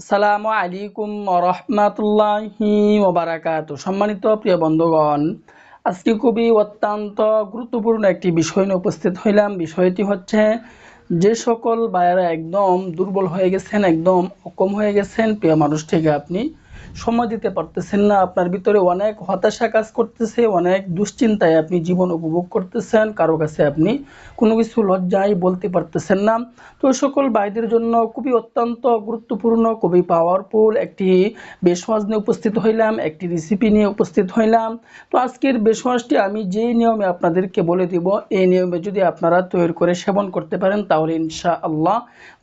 সালামু আলাইকুম রহমাতুল্লাহি ওবারাকাত সম্মানিত প্রিয় বন্ধুগণ, আজকে খুবই অত্যন্ত গুরুত্বপূর্ণ একটি বিষয় নিয়ে উপস্থিত হইলাম। বিষয়টি হচ্ছে, যে সকল বায়েরা একদম দুর্বল হয়ে গেছেন, একদম অকম হয়ে গেছেন, প্রিয় মানুষ থেকে আপনি সময় দিতে পারতেছেন না। আপনার ভিতরে অনেক হতাশা কাজ করতেছে, অনেক দুশ্চিন্তায় আপনি জীবন উপভোগ করতেছেন, কারও কাছে আপনি কোনো কিছু লজ্জায় বলতে পারতেছেন না। তো সকল ভাইদের জন্য খুবই অত্যন্ত গুরুত্বপূর্ণ, খুবই পাওয়ারফুল একটি বেশওয়াজ নিয়ে উপস্থিত হইলাম, একটি রেসিপি নিয়ে উপস্থিত হইলাম। তো আজকের বেশওয়াজটি আমি যে নিয়মে আপনাদেরকে বলে দিব, এই নিয়মে যদি আপনারা তৈরি করে সেবন করতে পারেন, তাহলে ইনশা আল্লাহ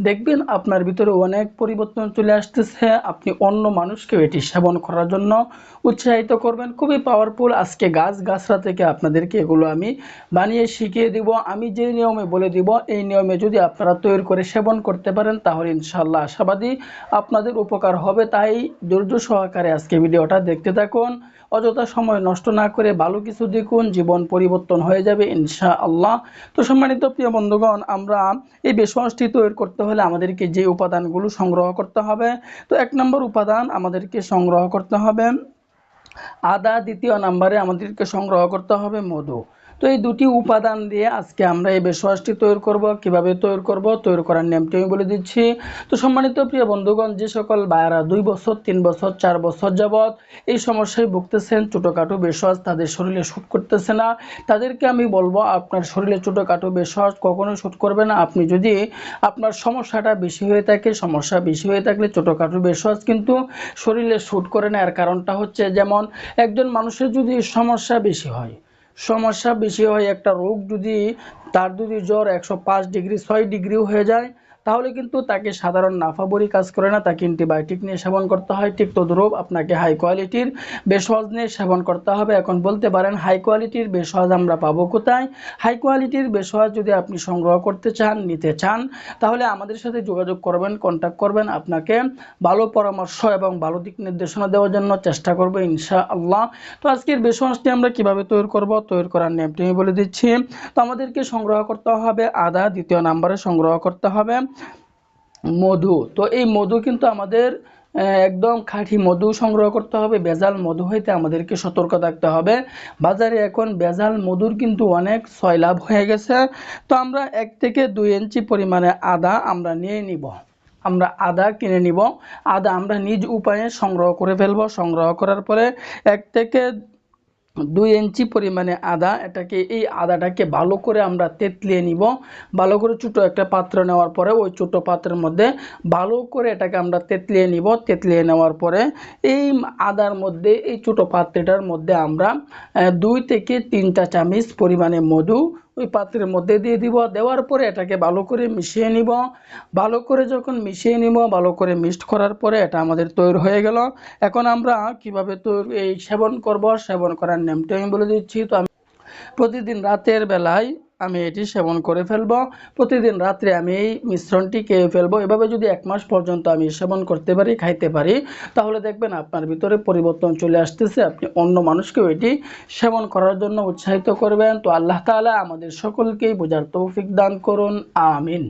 দেখবেন আপনার ভিতরে অনেক পরিবর্তন চলে আসতেছে, আপনি অন্য মানুষকেও এটি সেবন করার জন্য উৎসাহিত করবেন। খুবই পাওয়ারফুল আজকে গাছ, গাছরা থেকে আপনাদেরকে এগুলো আমি বানিয়ে শিখিয়ে দিব। আমি যে নিয়মে বলে দিব, এই নিয়মে যদি আপনারা তৈরি করে সেবন করতে পারেন, তাহলে ইনশাল্লাহ আশাবাদী আপনাদের উপকার হবে। তাই ধৈর্য সহকারে আজকে ভিডিওটা দেখতে থাকুন। অযথা সময় নষ্ট না করে ভালো কিছু দেখুন, জীবন পরিবর্তন হয়ে যাবে ইনশা আল্লাহ তো সম্মানিত প্রিয় বন্ধুগণ, আমরা এই বেসমাসটি তৈরি করতে হলে আমাদেরকে যে উপাদানগুলো সংগ্রহ করতে হবে, তো এক নম্বর উপাদান আমাদেরকে সংগ্রহ করতে হবে আদা দ্বিতীয় নাম্বারে আমাদেরকে সংগ্রহ করতে হবে মধু। তো এই দুটি উপাদান দিয়ে আজকে আমরা এই বেশওয়াজটি তৈরি করব, কীভাবে তৈরি করব, তৈরি করার নিয়মটি আমি বলে দিচ্ছি। তো সম্মানিত প্রিয় বন্ধুগণ, যে সকল বায়রা দুই বছর, তিন বছর, চার বছর যাবৎ এই সমস্যায় ভুগতেছেন, ছোটোখাটো বেশওয়াজ তাদের শরীরে শ্যুট করতেছে না, তাদেরকে আমি বলব, আপনার শরীরে ছোটোখাটো বেশওয়াজ কখনোই শ্যুট করবে না। আপনি যদি আপনার সমস্যাটা বেশি হয়ে থাকে, সমস্যা বেশি হয়ে থাকলে ছোটোখাটো বেশওয়াজ কিন্তু শরীরে শ্যুট করে না। এর কারণটা হচ্ছে যেমন, একজন মানুষের যদি সমস্যা বেশি হয় সমস্যা বেশি হয় একটা রোগ যদি তার যদি জ্বর একশো পাঁচ ডিগ্রি, ছয় ডিগ্রিও হয়ে যায় তাহলে কিন্তু তাকে সাধারণ নাফা নাফাবরি কাজ করে না, তাকে অ্যান্টিবায়োটিক নিয়ে সেবন করতে হয়। ঠিক তদ্রুপ আপনাকে হাই কোয়ালিটির বেসওয়াজ নিয়ে সেবন করতে হবে। এখন বলতে পারেন হাই কোয়ালিটির বেসওয়াজ আমরা পাবো কোথায়? হাই কোয়ালিটির বেসওয়াজ যদি আপনি সংগ্রহ করতে চান, নিতে চান, তাহলে আমাদের সাথে যোগাযোগ করবেন কন্ট্যাক্ট করবেন। আপনাকে ভালো পরামর্শ এবং ভালো দিক নির্দেশনা দেওয়ার জন্য চেষ্টা করব ইনশা আল্লাহ তো আজকের বেসওয়াজটি আমরা কীভাবে তৈরি করব? তৈরি করার নিয়মটি আমি বলে দিচ্ছি। তো আমাদেরকে সংগ্রহ করতে হবে আদা দ্বিতীয় নাম্বারে সংগ্রহ করতে হবে। মধু। তো এই মধু কিন্তু আমাদের একদম খাঁটি মধু সংগ্রহ করতে হবে বেজাল মধু হইতে আমাদেরকে সতর্ক থাকতে হবে। বাজারে এখন বেজাল মধুর কিন্তু অনেক লাভ হয়ে গেছে। তো আমরা এক থেকে দুই ইঞ্চি পরিমাণে আদা আমরা নিয়ে নিব। আমরা আদা কিনে নিব। আদা আমরা নিজ উপায়ে সংগ্রহ করে ফেলব। সংগ্রহ করার পরে এক থেকে দুই ইঞ্চি পরিমাণে আদা, এটাকে এই আদাটাকে ভালো করে আমরা তেতলিয়ে নিব। ভালো করে ছোটো একটা পাত্র নেওয়ার পরে ওই ছোটো পাত্রের মধ্যে ভালো করে এটাকে আমরা তেতলিয়ে নিব। তেতলিয়ে নেওয়ার পরে এই আদার মধ্যে, এই ছোটো পাত্রটার মধ্যে আমরা দুই থেকে তিনটা চামচ পরিমাণে মধু ওই পাত্রের মধ্যে দিয়ে দিব। দেওয়ার পরে এটাকে ভালো করে মিশিয়ে নিব। ভালো করে যখন মিশিয়ে নিব, ভালো করে মিক্সড করার পরে এটা আমাদের তৈরি হয়ে গেল। এখন আমরা কীভাবে তৈরি, এই সেবন করব? সেবন করার নেমটা আমি বলে দিচ্ছি। তো আমি প্রতিদিন রাতের বেলায় আমি এটি সেবন করে ফেলব। প্রতিদিন রাত্রে আমি এই মিশ্রণটি খেয়ে ফেলব। এভাবে যদি এক মাস পর্যন্ত আমি সেবন করতে পারি, খাইতে পারি, তাহলে দেখবেন আপনার ভিতরে পরিবর্তন চলে আসতেছে। আপনি অন্য মানুষকেও এটি সেবন করার জন্য উৎসাহিত করবেন। তো আল্লাহ তালা আমাদের সকলকেই বোঝার তৌফিক দান করুন। আমিন।